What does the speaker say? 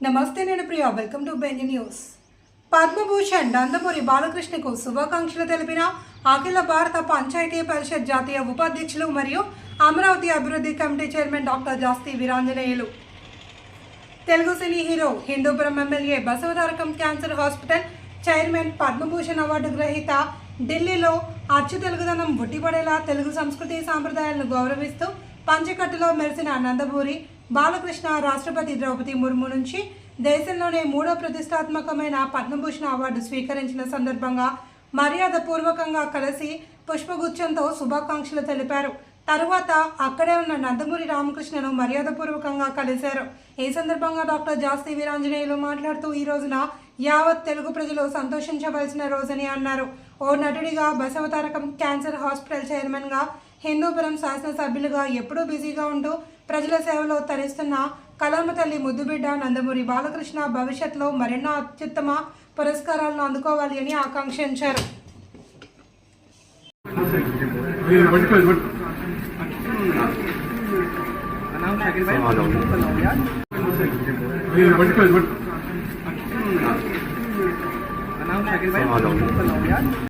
నమస్తే నేను Priya welcome to బెంజి న్యూస్ పద్మభూషణ్ నందమూరి బాలకృష్ణకు శుభాకాంక్షలు తెలిపిన అఖిల భారత పంచాయతీ పరిషత్ జాతీయ ఉపాధ్యక్షులు మరియు అమరావతి అభివృద్ధి committee chairman doctor Jasthi Veeranjaneyulu. Telugu సినీ hero Hindupuram MLA Basavatarakam cancer hospital chairman Padma Bhushan award గ్రహీత ఢిల్లీలో అచ్చు తెలుగుదనం బుట్టిపడేలా తెలుగు సంస్కృతి సాంప్రదాయాలను గౌరవిస్తూ పంచకట్టులో మెరిసిన నందమూరి బాలకృష్ణ రాష్ట్రపతి ద్రౌపది ముర్ము నుంచి దేశంలోనే మూడో ప్రతిష్టాత్మకమైన పద్మభూషణ అవార్డు స్వీకరించిన సందర్భంగా మర్యాద పూర్వకంగా కలిసి పుష్పగుచ్చంతో శుభాకాంక్షలు తెలిపారు. తరువాత అక్కడే ఉన్న నందమూరి రామకృష్ణను మర్యాదపూర్వకంగా కలిశారు. ఈ సందర్భంగా డాక్టర్ జాస్తి వీరాంజనేయులు మాట్లాడుతూ ఈ రోజున యావత్ తెలుగు ప్రజలు సంతోషించవలసిన రోజని అన్నారు. ఓ నటుడిగా బసవతారకం క్యాన్సర్ హాస్పిటల్ చైర్మన్గా హిందూపురం శాసనసభ్యులుగా ఎప్పుడూ బిజీగా ఉంటూ ప్రజల సేవలో తరిస్తున్న కళామ తల్లి ముద్దుబిడ్డ నందమూరి బాలకృష్ణ భవిష్యత్తులో మరెన్నో అత్యుత్తమ పురస్కారాలను అందుకోవాలి అని ఆకాంక్షించారు.